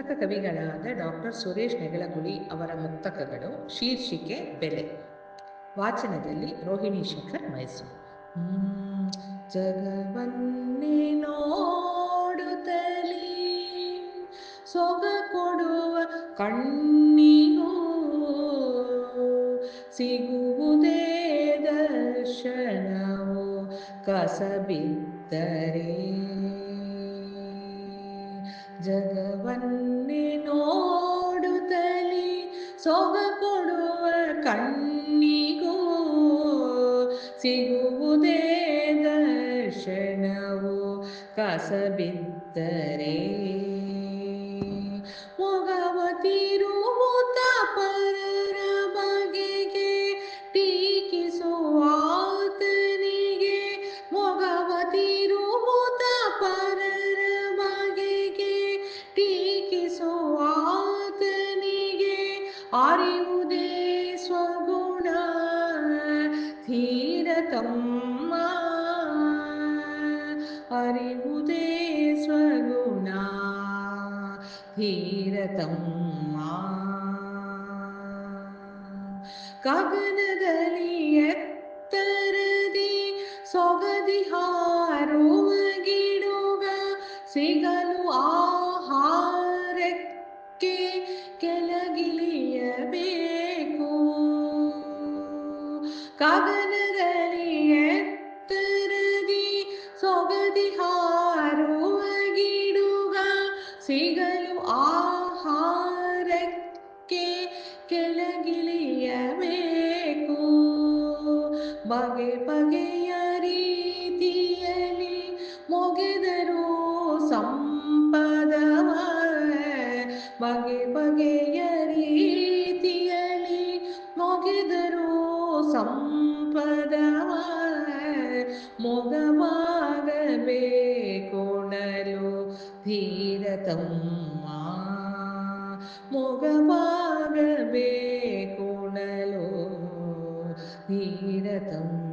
ಮುಕ್ತಕ ಕವಿಗಳಾದ doctor Suresh ನೆಗಳಗುಳಿ ಅವರ ಮುಕ್ತಕಗಳು ಶೀರ್ಷಿಕೆ, ಬೆಲೆ. ವಾಚನದಲ್ಲಿ ರೋಹಿಣಿ ಶೇಖರ್, ಮೈಸೂರು. ಜಗವನ್ನೇ ಸೊಗ ಕೊಡುವ ಕಣ್ಣಿಗೂ ಸಿಗುವುದೇ ದರ್ಶನವು ಕಸಬಿದ್ದರೆ. ಜಗವನ್ನೇ ನೋಡುತ್ತಲಿ ಸೊಗ ಕೊಡುವ ಕಣ್ಣಿಗೂ ಸಿಗುವುದೇ ದರ್ಶನವು ಕಸಬಿದ್ದರೆ. ಮೊಗವತಿರುವ ತಪಲ್ ಸ್ವಗುಣ ಧೀರತಮ್ಮ ಅರಿವುದೇ ಸ್ವಗುಣ ಧೀರತಮ್ಮ ಗಗನದಲ್ಲಿ ಎತ್ತರದಿ ಸೊಗದಿ ಹಾರುವ ಗಿಡುಗ ಸಿಗಲು ಗಗನದಲ್ಲಿ ಎತ್ತರದಿ ಸೊಗದಿ ಹಾರುವ ಗಿಡುಗ ಸಿಗಲು ಆಹಾರಕ್ಕೆ ಕೆಳಗಿಳಿಯಬೇಕು ಬಗೆ ಬಗೆಯ ರೀತಿಯಲ್ಲಿ ಮೊಗೆದರು ಸಂಪದವ ಬಗೆ ಬಗೆಯ ರೀತಿಯಲ್ಲಿ ಮೊಗೆದರು സമ്പദമായി മുഖമാകവേ കുണലു ധീരതമ്മ മുഖമാകവേ കുണലു ധീരതമ്മ